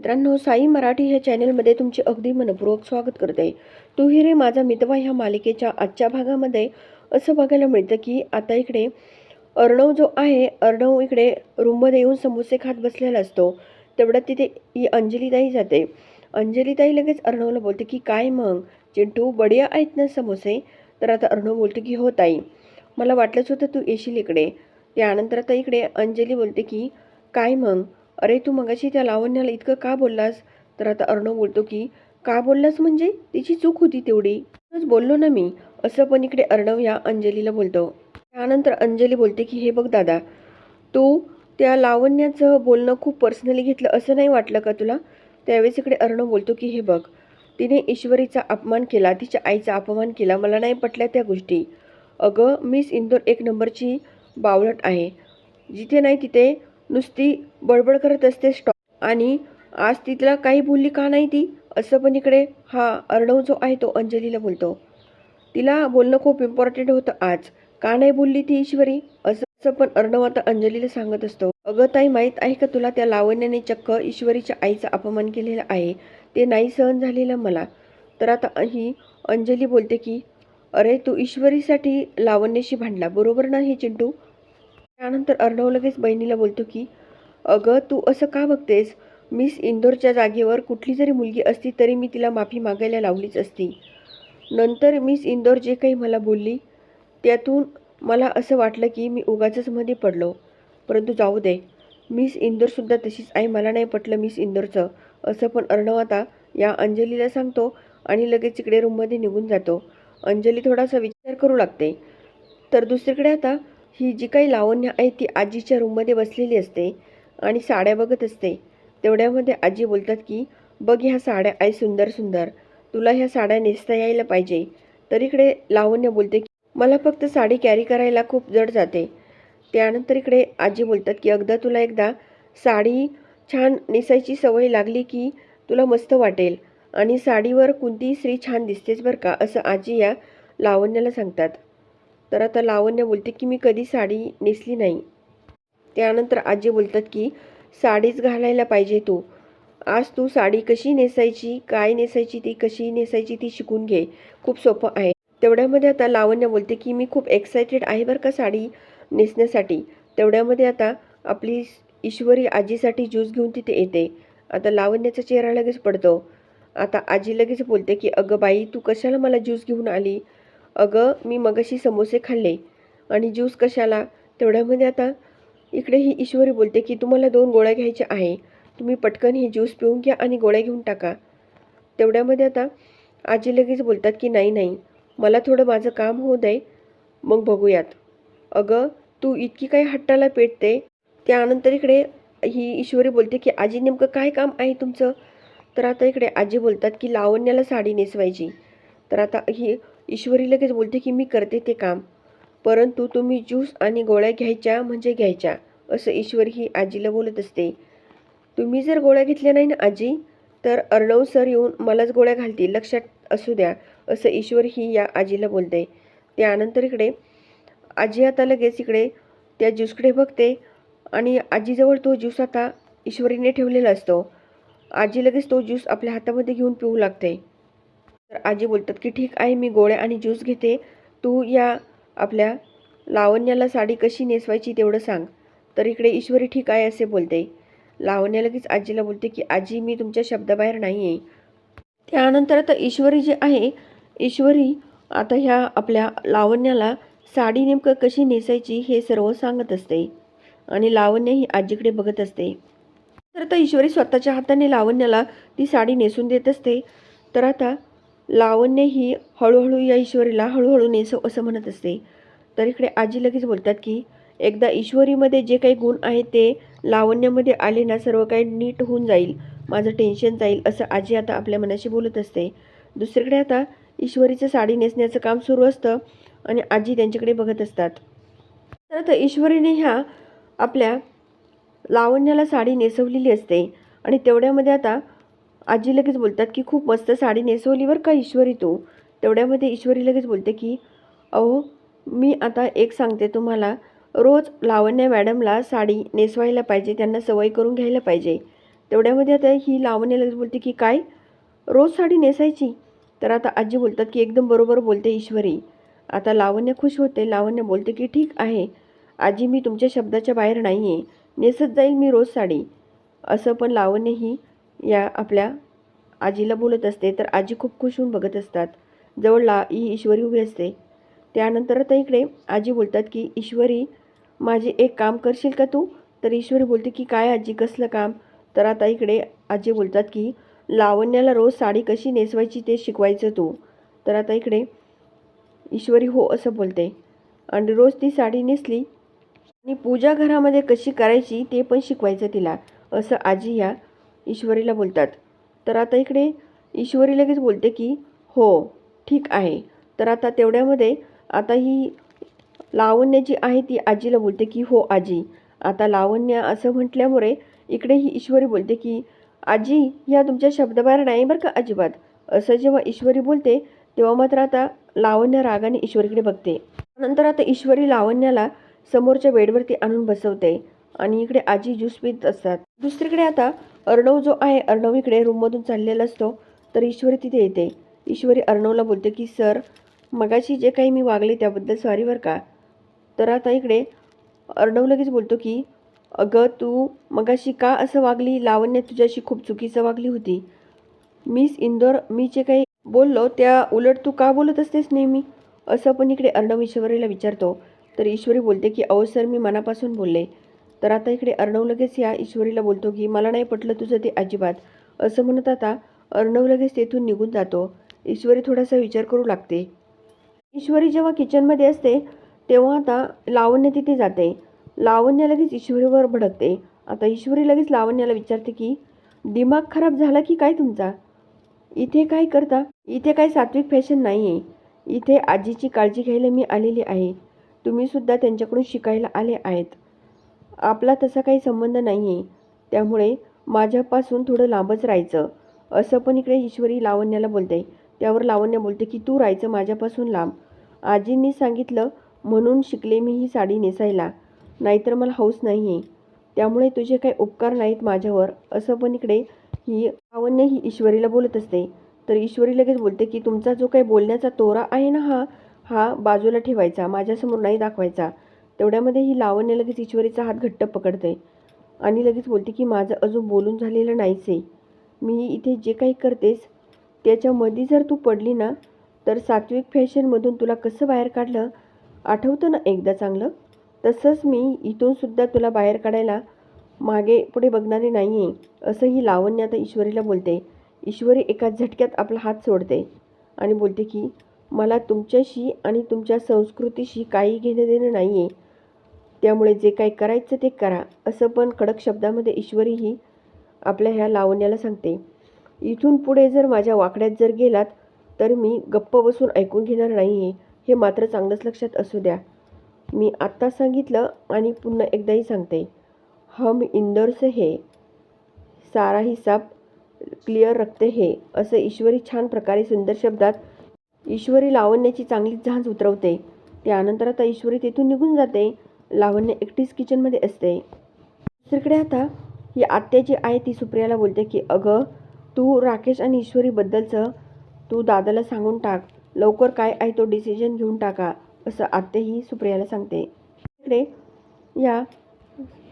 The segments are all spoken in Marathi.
मित्रांनो साई मराठी ह्या चॅनलमध्ये तुमचे अगदी मनपूर्वक स्वागत करते. तू ही रे माझा मितवा ह्या मालिकेच्या आजच्या भागामध्ये. असं बघायला मिळतं की आता इकडे अर्णव जो आहे अर्णव इकडे रूममध्ये येऊन समोसे खात बसलेला असतो. तेवढ्यात तिथे ही अंजलीताई जाते. अंजलीताई लगेच अर्णवला बोलते की काय मग? चिंटू बढिया आहेत ना समोसे? तर आता अर्णव बोलतो की हो ताई. मला वाटलंच होतं तू येशील इकडे. त्यानंतर आता इकडे अंजली बोलते की काय मग? अरे तू मगाशी त्या लावण्याला इतकं का बोललास? तर आता अर्णव बोलतो की का बोललास म्हणजे? तिची चूक होती तेवढी. बोललो ना मी. असं पण इकडे अर्णव या अंजलीला बोलतो. त्यानंतर अंजली बोलते की हे बघ दादा तू त्या लावण्याचं बोलणं खूप पर्सनली घेतलं असं नाही वाटलं का तुला? त्यावेळेस इकडे अर्णव बोलतो की हे बघ तिने ईश्वरीचा अपमान केला तिच्या आईचा अपमान केला मला नाही पटल्या त्या गोष्टी. अगं मिस इंदोर एक नंबरची बावलट आहे. जिथे नाही तिथे नुसती बडबड करत असते स्टॉप आणि आज तिला काही बोलली का नाही ती? असं पण इकडे हा अर्णव जो आहे तो अंजलीला बोलतो. तिला बोलणं खूप इम्पॉर्टंट होतं आज. का नाही बोलली ती ईश्वरी? असं पण अर्णव आता अंजलीला सांगत असतो. अगं ताई माहीत आहे का तुला त्या लावण्याने चक्क ईश्वरीच्या आईचा अपमान केलेला आहे? ते नाही सहन झालेलं मला. तर आता ही अंजली बोलते की अरे तू ईश्वरीसाठी लावण्याशी भांडला बरोबर ना हे चिंटू? त्यानंतर अर्णव लगेच बहिणीला बोलतो की अगं तू असं का बघतेस? मिस इंदोरच्या जागेवर कुठली जरी मुलगी असती तरी मी तिला माफी मागायला लावलीच असती. नंतर मिस इंदोर जे काही मला बोलली त्यातून मला असं वाटलं की मी उगाचच मध्ये पडलो. परंतु जाऊ दे. मिस इंदोरसुद्धा तशीच आहे मला नाही पटलं मिस इंदोरचं. असं पण अर्णव आता या अंजलीला सांगतो आणि लगेच इकडे रूममध्ये निघून जातो. अंजली थोडासा विचार करू लागते. तर दुसरीकडे आता ही जी काही लावण्य आहे ती आजीच्या रूममध्ये बसलेली असते आणि साड्या बघत असते. तेवढ्यामध्ये आजी बोलतात की बघ ह्या साड्या आहे सुंदर सुंदर. तुला ह्या साड्या नेसता यायला पाहिजे. तर इकडे लावण्य बोलते की मला फक्त साडी कॅरी करायला खूप जड जाते. त्यानंतर इकडे आजी बोलतात की अगदा तुला एकदा साडी छान नेसायची सवय लागली की तुला मस्त वाटेल आणि साडीवर कोणतीही स्त्री छान दिसतेच बरं का? असं आजी या लावण्याला सांगतात. तर आता लावण्य बोलते की मी कधी साडी नेसली नाही. त्यानंतर आजी बोलतात की साडीच घालायला पाहिजे तू. आज तू साडी कशी नेसायची काय नेसायची ती कशी नेसायची ती शिकून घे. खूप सोपं आहे. तेवढ्यामध्ये आता लावण्य बोलते की मी खूप एक्सायटेड आहे बरं का साडी नेसण्यासाठी. तेवढ्यामध्ये आता आपली ईश्वरी आजीसाठी ज्यूस घेऊन तिथे येते. आता लावण्याचा चेहरा लगेच पडतो. आता आजी लगेच बोलते की अगं बाई तू कशाला मला ज्यूस घेऊन आली? अगं मी मगाशी समोसे खाल्ले. आणि ज्यूस कशाला? तेवढ्यामध्ये आता इकडे ही ईश्वरी बोलते की तुम्हाला दोन गोळ्या घ्यायच्या आहे. तुम्ही पटकन हे ज्यूस पिऊन घ्या आणि गोळ्या घेऊन टाका. तेवढ्यामध्ये आता आजी लगेच बोलतात की नाही नाही. मला थोडं माझं काम होऊ दे. मग बघूयात. अगं तू इतकी काही हट्टाला पेटते त्यानंतर इकडे ही ईश्वरी बोलते की आजी नेमकं काय काम आहे तुमचं? तर आता इकडे आजी बोलतात की लावण्याला साडी नेसवायची. तर आता ही ईश्वरी लगेच बोलते की मी करते ते काम परंतु तुम्ही ज्यूस आणि गोळ्या घ्यायच्या म्हणजे घ्यायच्या असं ईश्वरी ही आजीला बोलत असते. तुम्ही जर गोळ्या घेतल्या नाही ना आजी तर अर्णव सर येऊन मलाच गोळ्या घालतील लक्षात असू द्या असं ईश्वर ही या आजीला बोलते. त्यानंतर इकडे आजी आता लगेच इकडे त्या ज्यूसकडे बघते आणि आजीजवळ तो ज्यूस आता ईश्वरीने ठेवलेला असतो. आजी लगेच तो ज्यूस आपल्या हातामध्ये घेऊन पिऊ लागते. तर आजी बोलतात की ठीक आहे मी गोळ्या आणि ज्यूस घेते. तू या आपल्या लावण्याला साडी कशी नेसवायची तेवढं सांग. तर इकडे ईश्वरी ठीक आहे असे बोलते. लावण्या लगेच आजीला बोलते की आजी मी तुमच्या शब्दाबाहेर नाही आहे त्यानंतर आता ईश्वरी जी आहे ईश्वरी आता ह्या आपल्या लावण्याला साडी नेमकं कशी नेसायची हे सर्व सांगत असते आणि लावण्य ही आजीकडे बघत असते. तर आता ईश्वरी स्वतःच्या हाताने लावण्याला ती साडी नेसून देत असते. तर आता लावण्य ही हळूहळू या ईश्वरीला हळूहळू नेसव असं म्हणत असते. तर इकडे आजी लगेच बोलतात की एकदा ईश्वरीमध्ये जे काही गुण आहेत ते लावण्यामध्ये आले ना सर्व काही नीट होऊन जाईल. माझं टेन्शन जाईल असं आजी आता आपल्या मनाशी बोलत असते. दुसरीकडे आता ईश्वरीचं साडी नेसण्याचं काम सुरू असतं आणि आजी त्यांच्याकडे बघत असतात. तर आता ईश्वरीने ह्या आपल्या लावण्याला साडी नेसवलेली असते आणि तेवढ्यामध्ये आता आजी लगेच बोलतात की खूप मस्त साडी नेसवली बरं का ईश्वरी तू? तेवढ्यामध्ये ईश्वरी लगेच बोलते की अहो मी आता एक सांगते तुम्हाला. रोज लावण्य मॅडमला साडी नेसवायला पाहिजे त्यांना सवय करून घ्यायला पाहिजे. तेवढ्यामध्ये आता ही लावण्या लगेच बोलते की काय? रोज साडी नेसायची? तर आता आजी बोलतात की एकदम बरोबर बोलते ईश्वरी. आता लावण्य खुश होते. लावण्य बोलते की ठीक आहे. आजी मी तुमच्या शब्दाच्या बाहेर नाही आहे नेसत जाईल मी रोज साडी. असं पण लावण्य ही या आपल्या आजीला बोलत असते तर आजी खूप खुश होऊन बघत असतात. जवळ ला ही ईश्वरी उभी असते. त्यानंतर आता इकडे आजी बोलतात की ईश्वरी माझे एक काम करशील का तू? तर ईश्वरी बोलते की काय आजी कसलं काम? तर आता इकडे आजी बोलतात की लावण्याला रोज साडी कशी नेसवायची ते शिकवायचं तू. तर आता इकडे ईश्वरी हो असं बोलते. आणि रोज ती साडी नेसली आणि पूजा घरामध्ये कशी करायची ते पण शिकवायचं तिला. असं आजी या ईश्वरीला बोलतात. तर आता इकडे ईश्वरी लगेच बोलते की हो ठीक आहे. तर आता तेवढ्यामध्ये आता ही लावण्य जी आहे ती आजीला बोलते की हो आजी. आता लावण्य असं म्हटल्यामुळे इकडे ही ईश्वरी बोलते की आजी ह्या तुमच्या शब्दबाहेर नाही बरं का अजिबात? असं जेव्हा ईश्वरी बोलते तेव्हा मात्र आता लावण्य रागाने ईश्वरीकडे बघते. नंतर आता ईश्वरी लावण्याला समोरच्या बेडवरती आणून बसवते. आणि इकडे आजी ज्यूस पित असतात. दुसरीकडे आता अर्णव जो आहे अर्णव इकडे रूममधून चाललेला असतो तर ईश्वरी तिथे येते. ईश्वरी अर्णवला बोलते की सर मगाशी जे काही मी वागले त्याबद्दल सॉरी बरं का. तर आता इकडे अर्णव लगेच बोलतो की अगं तू मगाशी का असं वागली? लावण्य तुझ्याशी खूप चुकीचं वागली होती. मिस इंदोर मी जे काही बोललो त्या उलट तू का बोलत असतेस नेहमी? असं पण इकडे अर्णव ईश्वरीला विचारतो. तर ईश्वरी बोलते की अहो सर मी मनापासून बोलले. तर आता इकडे अर्णव लगेच या ईश्वरीला बोलतो की मला नाही पटलं तुझं ते अजिबात. असं म्हणत आता अर्णव लगेच तेथून निघून जातो. ईश्वरी थोडासा विचार करू लागते. ईश्वरी जेव्हा किचनमध्ये असते तेव्हा आता लावण्य तिथे जाते. लावण्य लगेच ईश्वरीवर भडकते. आता ईश्वरी लगेच लावण्याला विचारते की दिमाग खराब झाला की काय तुमचा? इथे काय करता? इथे काय सात्विक फॅशन नाही आहे इथे आजीची काळजी घ्यायला मी आलेली आहे. तुम्हीसुद्धा त्यांच्याकडून शिकायला आले आहेत. आपला तसा काही संबंध नाही आहे त्यामुळे माझ्यापासून थोडं लांबच राहायचं. असं पण इकडे ईश्वरी लावण्याला बोलते. त्यावर लावण्य बोलते की तू राहायचं माझ्यापासून लांब. आजींनी सांगितलं म्हणून शिकले मी ही साडी नेसायला. नाहीतर मला हौस नाही आहे त्यामुळे तुझे काही उपकार नाहीत माझ्यावर. असं पण इकडे ही लावण्य ही ईश्वरीला बोलत असते. तर ईश्वरी लगेच बोलते की तुमचा जो काही बोलण्याचा तोरा आहे ना हा हा बाजूला ठेवायचा. माझ्यासमोर नाही दाखवायचा. तेवढ्यामध्ये ही लावण्य लगेच ईश्वरीचा हात घट्ट पकडते आणि लगेच बोलते की माझं अजून बोलून झालेलं नाहीच आहे मी इथे जे काही करतेस त्याच्यामध्ये जर तू पडली ना तर सात्विक फॅशनमधून तुला कसं बाहेर काढलं? आठवतं ना एकदा चांगलं? तसंच मी इथून सुद्धा तुला बाहेर काढायला मागे पुढे बघणारे नाही आहे असं ही लावण्य आता ईश्वरीला बोलते. ईश्वरी एका झटक्यात आपला हात सोडते आणि बोलते की मला तुमच्याशी आणि तुमच्या संस्कृतीशी काही घेणं देणं नाही आहे त्यामुळे जे काही करायचं ते करा असं पण कडक शब्दामध्ये ईश्वरी ही आपल्या ह्या लावण्याला सांगते. इथून पुढे जर माझ्या वाकड्यात जर गेलात तर मी गप्प बसून ऐकून घेणार नाही आहे हे मात्र चांगलंच लक्षात असू द्या. मी आत्ता सांगितलं आणि पुन्हा एकदाही सांगते. हम इंदौर हे. सारा हिसाब क्लिअर रखते हे असं ईश्वरी छान प्रकारे सुंदर शब्दात ईश्वरी लावण्याची चांगलीच झांज उतरवते. त्यानंतर आता ईश्वरी तिथून निघून जाते. लावण्य एकटीच किचनमध्ये असते. दुसरीकडे आता ही आत्याची आई आहे ती सुप्रियाला बोलते की अगं तू राकेश आणि ईश्वरीबद्दलचं तू दादाला सांगून टाक. लवकर काय आहे तो डिसिजन घेऊन टाका असं आत्याही सुप्रियाला सांगते. इकडे या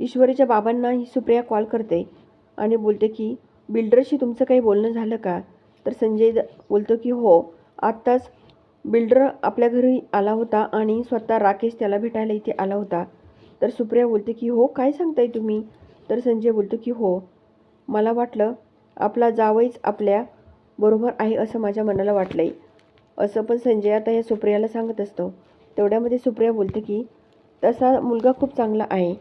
ईश्वरीच्या बाबांना ही सुप्रिया कॉल करते आणि बोलते की बिल्डरशी तुमचं काही बोलणं झालं का? तर संजय द- बोलतो की हो. आत्ताच बिल्डर आपल्या घरी आला होता आणि स्वतः राकेश त्याला भेटायला इथे आला होता. तर सुप्रिया बोलते की हो काय सांगताय तुम्ही? तर संजय बोलतो की हो मला वाटलं आपला जावईच आपल्या बरोबर आहे असं माझ्या मनाला वाटलंय. असं पण संजय आता या सुप्रियाला सांगत असतो. तेवढ्यामध्ये सुप्रिया बोलते की तसा मुलगा खूप चांगला आहे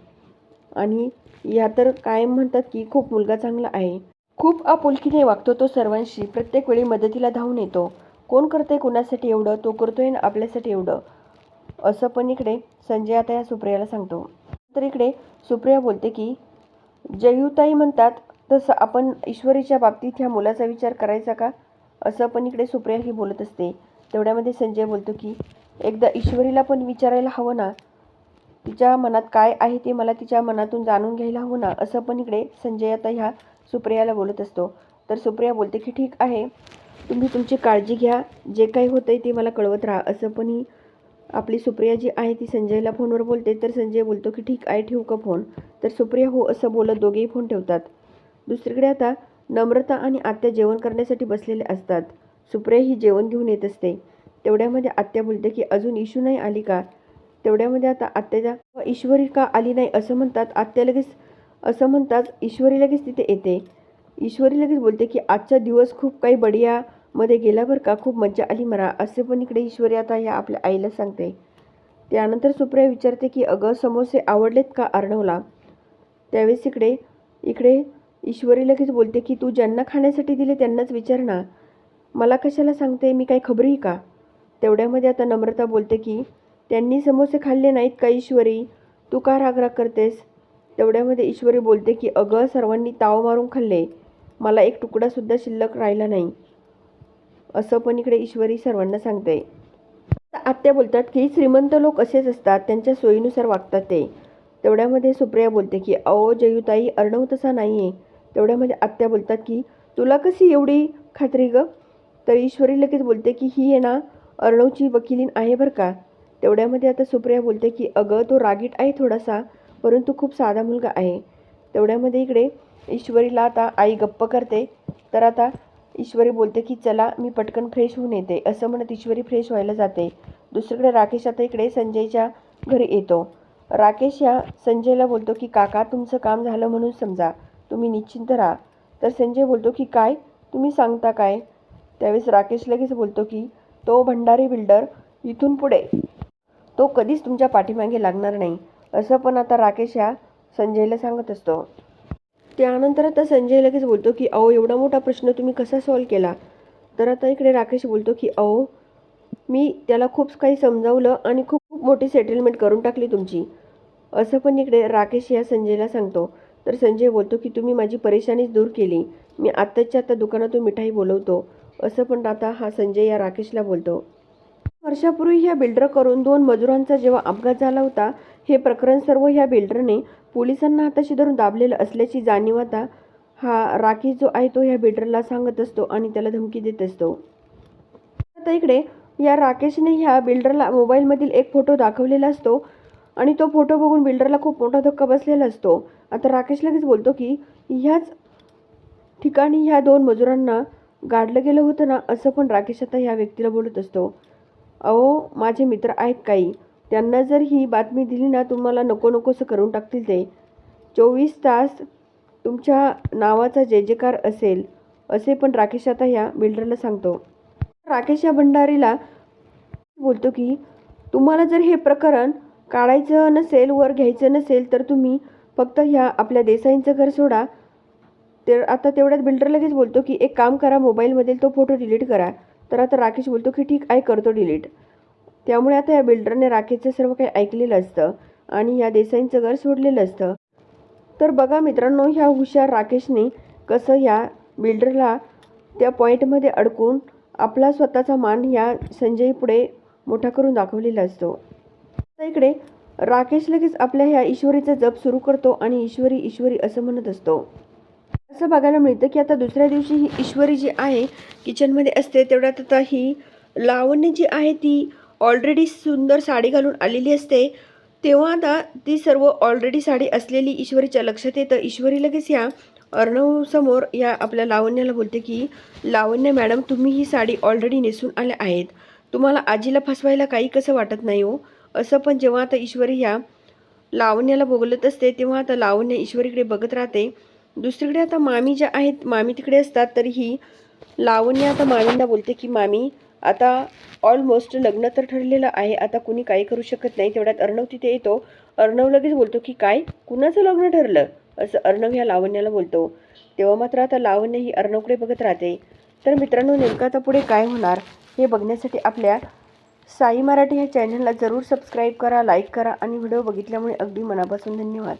आणि या तर कायम म्हणतात की खूप मुलगा चांगला आहे. खूप आपुलकीने वागतो तो सर्वांशी. प्रत्येक वेळी मदतीला धावून येतो. कोण करते कोणासाठी एवढं तो करतोय ना आपल्यासाठी एवढं. असं पण इकडे संजय आता या सुप्रियाला सांगतो. तर इकडे सुप्रिया बोलते की जयुताई म्हणतात तसं आपण ईश्वरीच्या बाबतीत ह्या मुलाचा विचार करायचा का? असं पण इकडे सुप्रिया ही बोलत असते. तेवढ्यामध्ये संजय बोलतो की एकदा ईश्वरीला पण विचारायला हवं ना? तिच्या मनात काय आहे ते मला तिच्या मनातून जाणून घ्यायला हवं ना? असं पण इकडे संजय आता ह्या सुप्रियाला बोलत असतो. तर सुप्रिया बोलते की ठीक आहे. तुम्ही तुमची काळजी घ्या. जे काही होतंय ते मला कळवत राहा. असं पण ही आपली सुप्रिया जी आहे ती संजयला फोनवर बोलते. तर संजय बोलतो की ठीक आहे ठेवू का फोन? तर सुप्रिया हो असं बोलत दोघेही फोन ठेवतात. दुसरीकडे आता नम्रता आणि आत्या जेवण करण्यासाठी बसलेले असतात. सुप्रिया ही जेवण घेऊन येत असते. तेवढ्यामध्ये आत्या बोलते की अजून इशू नाही आली का? तेवढ्यामध्ये आता आत्याच्या ईश्वरी का आली नाही? असं म्हणतात. आत्या लगेच असं म्हणतात ईश्वरी लगेच तिथे येते. ईश्वरी लगेच बोलते की आजचा दिवस खूप काही बढियामध्ये गेला बरं का. खूप मज्जा आली मला. असे पण इकडे ईश्वरी आता या आपल्या आईला सांगते. त्यानंतर सुप्रिया विचारते की अगं समोसे आवडलेत का अर्णवला त्यावेळेस इकडे इकडे ईश्वरी लगेच बोलते की तू ज्यांना खाण्यासाठी दिले त्यांनाच विचार ना. मला कशाला सांगते? मी काही खबरी का? तेवढ्यामध्ये आता नम्रता बोलते की त्यांनी समोसे खाल्ले नाहीत का ईश्वरी? तू का रागराग करतेस? तेवढ्यामध्ये ईश्वरी बोलते की अगं सर्वांनी ताव मारून खाल्ले. मला एक तुकडासुद्धा शिल्लक राहिला नाही. असं पण इकडे ईश्वरी सर्वांना सांगते. आता आत्या बोलतात की श्रीमंत लोक असेच असतात त्यांच्या सोयीनुसार वागतात ते. तेवढ्यामध्ये सुप्रिया बोलते की अहो जयुताई अर्णव तसा नाही आहे तेवढ्यामध्ये आत्या बोलतात की तुला कशी एवढी खात्री ग? तर ईश्वरी लगेच बोलते की ही आहे ना अर्णवची वकिलीन आहे बरं का? तेवढ्यामध्ये आता सुप्रिया बोलते की अगं तो रागीट आहे थोडासा परंतु खूप साधा मुलगा आहे. तेवढ्यामध्ये इकडे ईश्वरीला आता आई गप्प करते. तर आता ईश्वरी बोलते की चला मी पटकन फ्रेश होऊन येते. असं म्हणत ईश्वरी फ्रेश व्हायला जाते. दुसरीकडे राकेश आता इकडे संजयच्या घरी येतो. राकेश या संजयला बोलतो की काका तुमचं काम झालं म्हणून समजा. तुम्ही निश्चिंत राहा. तर संजय बोलतो की काय? तुम्ही सांगता काय? त्यावेळेस राकेश लगेच बोलतो की तो भंडारी बिल्डर इथून पुढे. तो कधीच तुमच्या पाठीमागे लागणार नाही. असं पण आता राकेश या संजयला सांगत असतो. त्यानंतर आता संजय लगेच बोलतो की अहो एवढा मोठा प्रश्न तुम्ही कसा सॉल्व केला? तर आता इकडे राकेश बोलतो की अहो मी त्याला खूप काही समजावलं आणि खूप खूप मोठी सेटलमेंट करून टाकली तुमची. असं पण इकडे राकेश या संजयला सांगतो. तर संजय बोलतो की तुम्ही माझी परेशानीच दूर केली. मी आत्ताच्या आत्ता दुकानातून मिठाई बोलवतो. असं पण आता हा संजय या राकेशला बोलतो. वर्षापूर्वी ह्या बिल्डर करून दोन मजुरांचा जेव्हा अपघात झाला होता हे प्रकरण सर्व ह्या बिल्डरने पोलिसांना हाताशी धरून दाबलेलं असल्याची जाणीव आता हा राकेश जो आहे तो ह्या बिल्डरला सांगत असतो आणि त्याला धमकी देत असतो. आता इकडे या राकेशने ह्या बिल्डरला मोबाईलमधील एक फोटो दाखवलेला असतो आणि तो फोटो बघून बिल्डरला खूप मोठा धक्का बसलेला असतो. आता राकेश लगेच बोलतो की ह्याच ठिकाणी ह्या दोन मजुरांना गाडलं गेलं होतं ना? असं पण राकेश आता ह्या व्यक्तीला बोलत असतो. अहो माझे मित्र आहेत काही. त्यांना जर ही बातमी दिली ना तुम्हाला नको नकोसं करून टाकतील ते. चोवीस तास तुमच्या नावाचा जय जयकार असेल असे पण राकेश आता ह्या बिल्डरला सांगतो. राकेश या भंडारीला बोलतो की तुम्हाला जर हे प्रकरण काढायचं नसेल वर घ्यायचं नसेल तर तुम्ही फक्त ह्या आपल्या देसाईंचं घर सोडा. ते आता तेवढ्यात बिल्डर लगेच बोलतो की एक काम करा मोबाईलमधील तो फोटो डिलीट करा. तर आता राकेश बोलतो की ठीक आहे करतो डिलीट त्यामुळे आता या बिल्डरने राकेशचं सर्व काही ऐकलेलं असतं आणि या देसाईंचं घर सोडलेलं असतं. तर बघा मित्रांनो ह्या हुशार राकेशने कसं या बिल्डरला त्या पॉईंटमध्ये अडकून आपला स्वतःचा मान या संजय पुढे मोठा करून दाखवलेला असतो. आता इकडे राकेश लगेच आपल्या ह्या ईश्वरीचा जप सुरू करतो आणि ईश्वरी ईश्वरी असं म्हणत असतो. असं बघायला मिळतं की आता दुसऱ्या दिवशी ही ईश्वरी जी आहे किचनमध्ये असते तेवढ्यात आता ही लावण्य जी आहे ती ऑलरेडी सुंदर साडी घालून आलेली असते. तेव्हा आता ती सर्व ऑलरेडी साडी असलेली ईश्वरीच्या लक्षात येतं. ईश्वरी लगेच या अर्णवसमोर या आपल्या लावण्याला बोलते की लावण्य मॅडम तुम्ही ही साडी ऑलरेडी नेसून आल्या आहेत. तुम्हाला आजीला फसवायला काही कसं वाटत नाही हो. असं पण जेव्हा आता ईश्वरी ह्या लावण्याला बोलत असते तेव्हा आता लावण्य ईश्वरीकडे बघत राहते. दुसरीकडे आता मामी ज्या आहेत मामी तिकडे असतात तर ही लावण्य आता मामींना बोलते की मामी आता ऑलमोस्ट लग्न तर ठरलेलं आहे आता कुणी काही करू शकत नाही. तेवढ्यात अर्णव तिथे येतो. अर्णव लगेच बोलतो की काय? कुणाचं लग्न ठरलं? असं अर्णव ह्या लावण्याला बोलतो. तेव्हा मात्र आता लावण्य ही अर्णवकडे बघत राहते. तर मित्रांनो नेमकं आता पुढे काय होणार हे बघण्यासाठी आपल्या साई मराठी ह्या चॅनलला जरूर सबस्क्राईब करा लाईक करा आणि व्हिडिओ बघितल्यामुळे अगदी मनापासून धन्यवाद.